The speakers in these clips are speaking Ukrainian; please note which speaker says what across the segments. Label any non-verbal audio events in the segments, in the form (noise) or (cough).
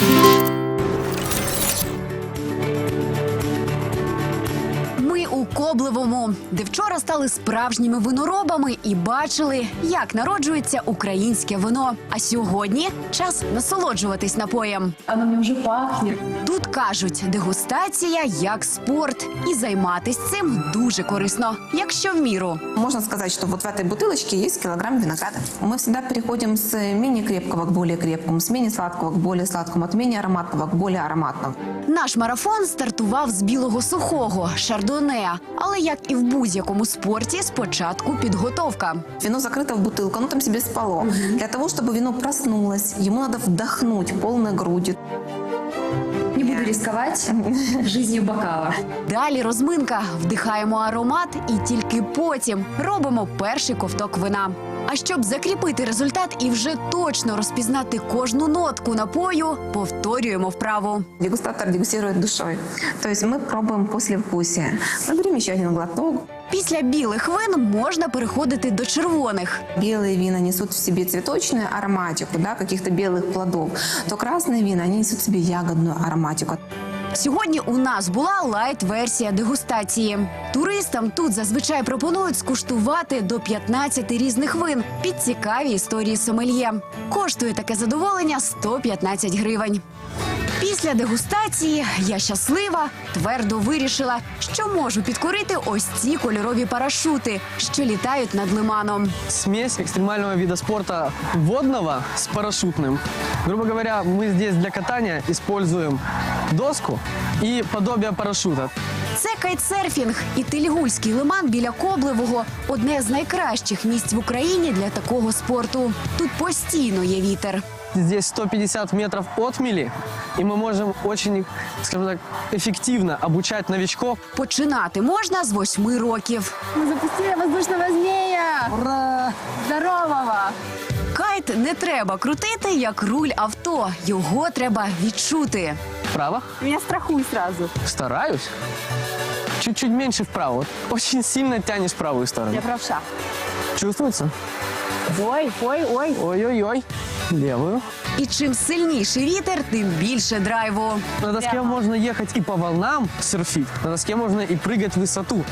Speaker 1: Ми у Коблевому, де вчора стали справжніми виноробами і бачили, як народжується українське вино. А сьогодні час насолоджуватись напоєм.
Speaker 2: Оно мне уже пахнет.
Speaker 1: Тут кажуть, дегустація як спорт, і займатись цим дуже корисно, якщо в міру.
Speaker 3: Можно сказать, что вот в этой бутылочке есть килограмм винограда. Мы всегда переходим с менее крепкого к более крепкому, с менее сладкого к более сладкому, от менее ароматного к более ароматному.
Speaker 1: Наш марафон стартував з білого сухого шардоне. Але як і в будь-якому спорті, спочатку підготовка.
Speaker 3: Вино закрыто в бутылку, оно там себе спало. Для того, чтобы вино проснулось, ему надо вдохнуть полной грудью.
Speaker 2: Не буду рисковать (laughs) жизнью бокала.
Speaker 1: Далі розминка, вдихаємо аромат і тільки потім робимо перший ковток вина. А щоб закріпити результат і вже точно розпізнати кожну нотку напою, повторюємо вправу.
Speaker 3: Дегустатор дегустирует душой. То есть мы пробуем послевкусие. Мы берем еще один глоток.
Speaker 1: Після білих вин можна переходити до червоних.
Speaker 3: Белые вина несут в себе цветочную ароматику, да, каких-то белых плодов, то красные вина, они несут в себе ягодную ароматику.
Speaker 1: Сьогодні у нас була лайт-версія дегустації. Туристам тут зазвичай пропонують скуштувати до 15 різних вин під цікаві історії сомельє. Коштує таке задоволення 115 гривень. Після дегустації я щаслива, твердо вирішила, що можу підкорити ось ці кольорові парашути, що літають над лиманом.
Speaker 4: смесь экстремального вида спорта водного с парашютным. Грубо говоря, мы здесь для катания используем доску и подобие парашюта.
Speaker 1: Це кайтсерфінг і Тельгульський лиман біля Коблевого одне з найкращих місць в Україні для такого спорту. Тут постійно є вітер.
Speaker 4: Здесь 150 метров отмели, и мы можем очень, скажем так, эффективно обучать новичков.
Speaker 1: Починати можна з восьми років.
Speaker 2: Мы запустили воздушного змея.
Speaker 4: Ура!
Speaker 2: Здорового.
Speaker 1: Кайт не треба крутити, як руль авто. Його треба відчути.
Speaker 4: Вправо.
Speaker 2: Меня страхуй сразу.
Speaker 4: Стараюсь. Чуть-чуть меньше вправо. Вот Очень сильно тянешь в правую сторону.
Speaker 2: Я правша.
Speaker 4: Чувствуется?
Speaker 2: Ой, ой, ой.
Speaker 4: Ой-ой-ой. Левую.
Speaker 1: І чим сильніший вітер, тим більше драйву.
Speaker 4: На доске
Speaker 2: Прямо.
Speaker 4: можно ехать и по волнам серфить, на доске можно и прыгать в высоту.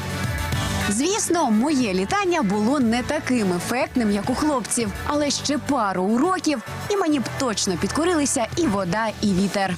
Speaker 1: Звісно, моє літання було не таким ефектним, як у хлопців, але ще пару уроків, і мені б точно підкорилися і вода, і вітер.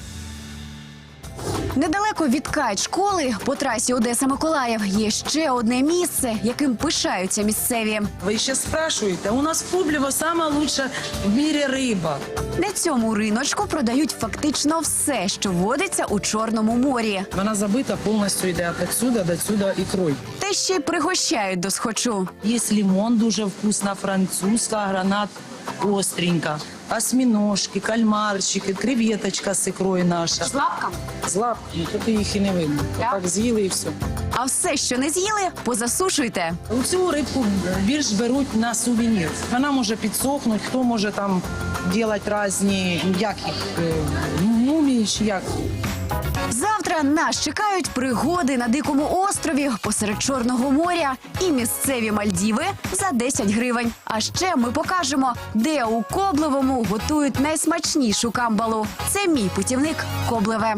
Speaker 1: Недалеко від кайт школи по трасі Одеса Миколаїв є ще одне місце, яким пишаються місцеві.
Speaker 5: Вы сейчас спрашиваете, а у нас в Коблево самая лучшая в мире рыба.
Speaker 1: На цьому риночку продають фактично все, що водиться у Чорному морі,
Speaker 5: Она забыта полностью йде от отсюда до сюда икрой.
Speaker 1: та ще й пригощають до схочу.
Speaker 5: Есть лимон, дуже вкусно, французская, гранат остренько. Осьминожки, кальмарчики, креветочка з ікрою наша.
Speaker 1: З лапками.
Speaker 5: З лапками, тут їх і не видно. Так з'їли і все.
Speaker 1: А все, що не з'їли, позасушуйте.
Speaker 5: У цю рибку більш беруть на сувенір. Вона може підсохнути, хто може там робити різні, як їх, е, мумії чи як.
Speaker 1: Завтра нас чекають пригоди на дикому острові посеред Чорного моря і місцеві Мальдіви за 10 гривень. А ще ми покажемо, де у Коблевому готують найсмачнішу камбалу. Це мій путівник Коблеве.